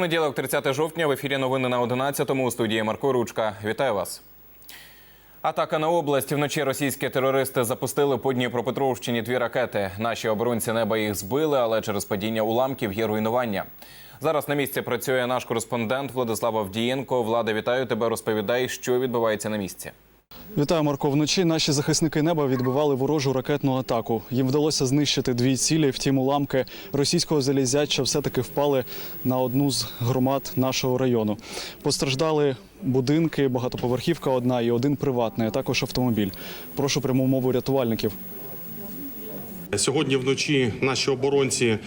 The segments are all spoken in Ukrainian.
Понеділок, 30 жовтня, в ефірі новини на 11-му у студії Марко Ручка. Вітаю вас. Атака на область вночі російські терористи запустили по Дніпропетровщині дві ракети. Наші оборонці неба їх збили, але через падіння уламків є руйнування. Зараз на місці працює наш кореспондент Владислав Авдієнко. Влада, вітаю тебе. Розповідай, що відбувається на місці. Вітаю, Марко. Вночі наші захисники неба відбивали ворожу ракетну атаку. Їм вдалося знищити дві цілі. Втім, уламки російського залізяча все-таки впали на одну з громад нашого району. Постраждали будинки, багатоповерхівка одна і один приватний, а також автомобіль. Прошу пряму мову рятувальників. Сьогодні вночі наші оборонці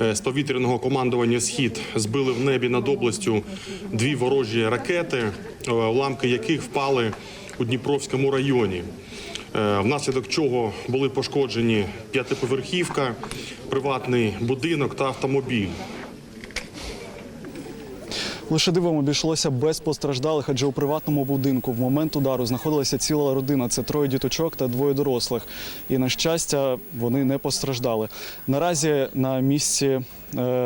е, з повітряного командування Схід збили в небі над областю дві ворожі ракети, е, уламки яких впали у Дніпровському районі. Е, Внаслідок чого були пошкоджені п'ятиповерхівка, приватний будинок та автомобіль. Лише дивом обійшлося без постраждалих, адже у приватному будинку в момент удару знаходилася ціла родина. Це троє діточок та двоє дорослих. І на щастя, вони не постраждали. Наразі на місці е,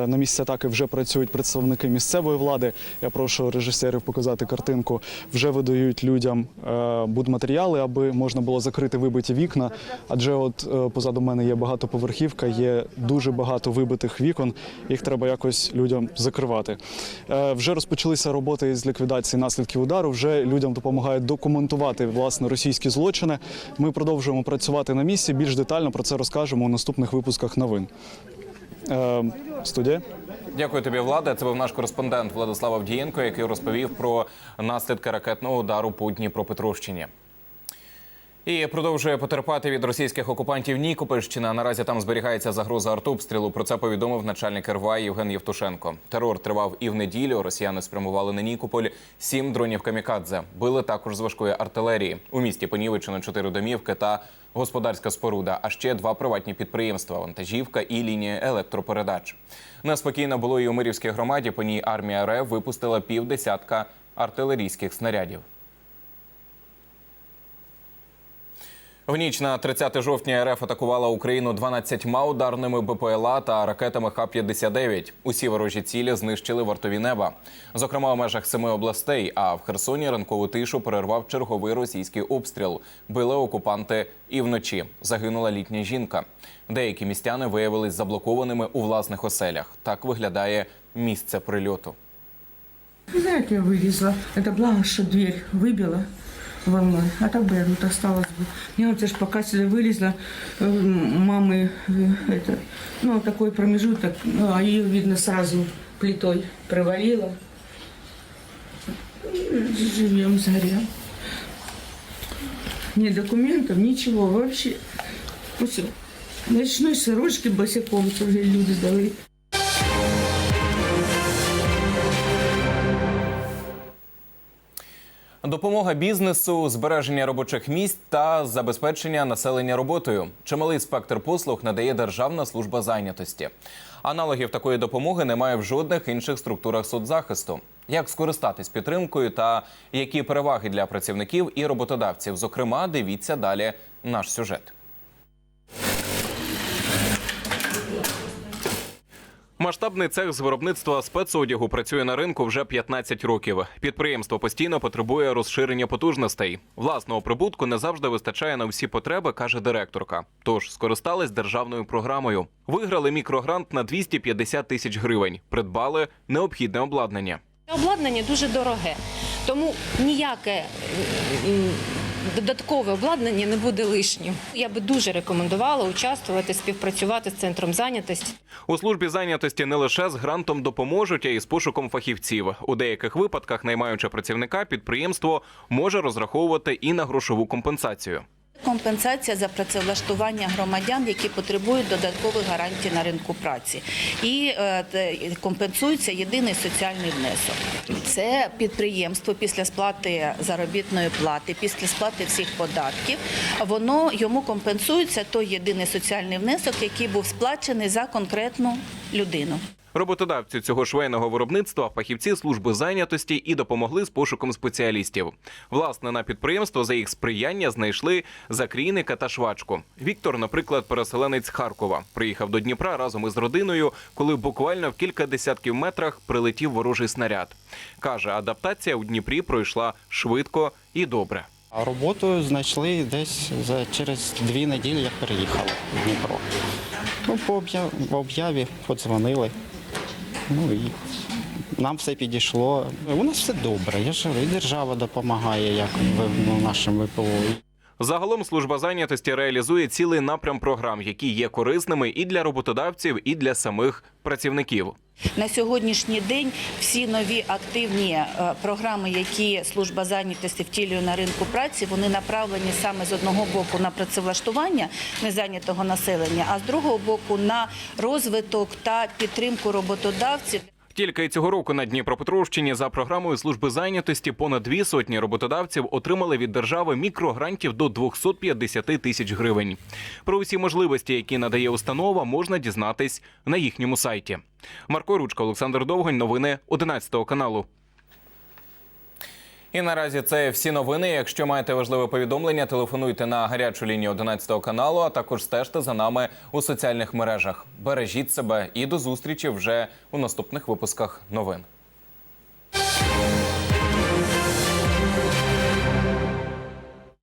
на місці атаки вже працюють представники місцевої влади. Я прошу режисерів показати картинку. Вже видають людям е, будматеріали, аби можна було закрити вибиті вікна. Адже от е, позаду мене є багатоповерхівка, є дуже багато вибитих вікон. Їх треба якось людям закривати. Е, Вже розпочалися роботи з ліквідації наслідків удару. Вже людям допомагають документувати власне російські злочини. Ми продовжуємо працювати на місці. Більш детально про це розкажемо у наступних випусках новин. Е, Студія. Дякую тобі, Влада. Це був наш кореспондент Владислав Авдієнко, який розповів про наслідки ракетного удару по Дніпропетровщині. І продовжує потерпати від російських окупантів Нікопольщина. Наразі там зберігається загроза артобстрілу. Про це повідомив начальник РВА Євген Євтушенко. Терор тривав і в неділю. Росіяни спрямували на Нікополь сім дронів камікадзе. Били також з важкої артилерії. У місті понівечено чотири домівки та господарська споруда, а ще два приватні підприємства: вантажівка і лінія електропередач. Неспокійно було і у Мирівській громаді. По ній армія РФ випустила півдесятка артилерійських снарядів. В ніч на 30 жовтня РФ атакувала Україну 12 ударними БПЛА та ракетами Х-59. Усі ворожі цілі знищили вартові неба. Зокрема, у межах семи областей. А в Херсоні ранкову тишу перервав черговий російський обстріл. Били окупанти і вночі. Загинула літня жінка. Деякі містяни виявились заблокованими у власних оселях. Так виглядає місце прильоту. Как я вылезла. Это благо, что дверь выбила волной. А так бы я тут осталась бы. Я вот аж пока сюда вылезла, мамы, это, ну, такой промежуток, ну, а ее, видно, сразу плитой провалило. Живем, заря. Ни документов, ничего вообще. Все. Ночной сорочки босиком тоже люди дали. Допомога бізнесу, збереження робочих місць та забезпечення населення роботою. Чималий спектр послуг надає Державна служба зайнятості. Аналогів такої допомоги немає в жодних інших структурах соцзахисту. Як скористатись підтримкою та які переваги для працівників і роботодавців? Зокрема, дивіться далі наш сюжет. Масштабний цех з виробництва спецодягу працює на ринку вже 15 років. Підприємство постійно потребує розширення потужностей. Власного прибутку не завжди вистачає на всі потреби, каже директорка. Тож скористались державною програмою. Виграли мікрогрант на 250 тисяч гривень. Придбали необхідне обладнання. Обладнання дуже дороге, тому ніяке додаткове обладнання не буде лишнім. Я би дуже рекомендувала участвувати, співпрацювати з центром зайнятості. У службі зайнятості не лише з грантом допоможуть, а й з пошуком фахівців. У деяких випадках, наймаючи працівника, підприємство може розраховувати і на грошову компенсацію. Компенсація за працевлаштування громадян, які потребують додаткових гарантій на ринку праці, і е, компенсується єдиний соціальний внесок. Це підприємство після сплати заробітної плати, після сплати всіх податків, воно йому компенсується той єдиний соціальний внесок, який був сплачений за конкретну людину. Роботодавці цього швейного виробництва фахівці служби зайнятості і допомогли з пошуком спеціалістів. Власне, на підприємство за їх сприяння знайшли закрійника та швачку. Віктор, наприклад, переселенець Харкова, приїхав до Дніпра разом із родиною, коли буквально в кілька десятків метрах прилетів ворожий снаряд. каже, адаптація у Дніпрі пройшла швидко і добре. А роботу знайшли десь за через дві неділі, як переїхали в Дніпро. Ну, по об'яві подзвонили. Ну і нам все підійшло. У нас все добре. Я ж держава допомагає, як в- нашому ВПО. Загалом служба зайнятості реалізує цілий напрям програм, які є корисними і для роботодавців, і для самих працівників. На сьогоднішній день всі нові активні е, програми, які служба зайнятості втілює на ринку праці, вони направлені саме з одного боку на працевлаштування незайнятого населення, а з другого боку на розвиток та підтримку роботодавців. Тільки цього року на Дніпропетровщині за програмою служби зайнятості понад дві сотні роботодавців отримали від держави мікрогрантів до 250 тисяч гривень. Про усі можливості, які надає установа, можна дізнатись на їхньому сайті. Марко Ручка, Олександр Довгань. Новини 11 каналу. І наразі це всі новини. Якщо маєте важливе повідомлення, телефонуйте на гарячу лінію 11 каналу, а також стежте за нами у соціальних мережах. Бережіть себе і до зустрічі вже у наступних випусках новин.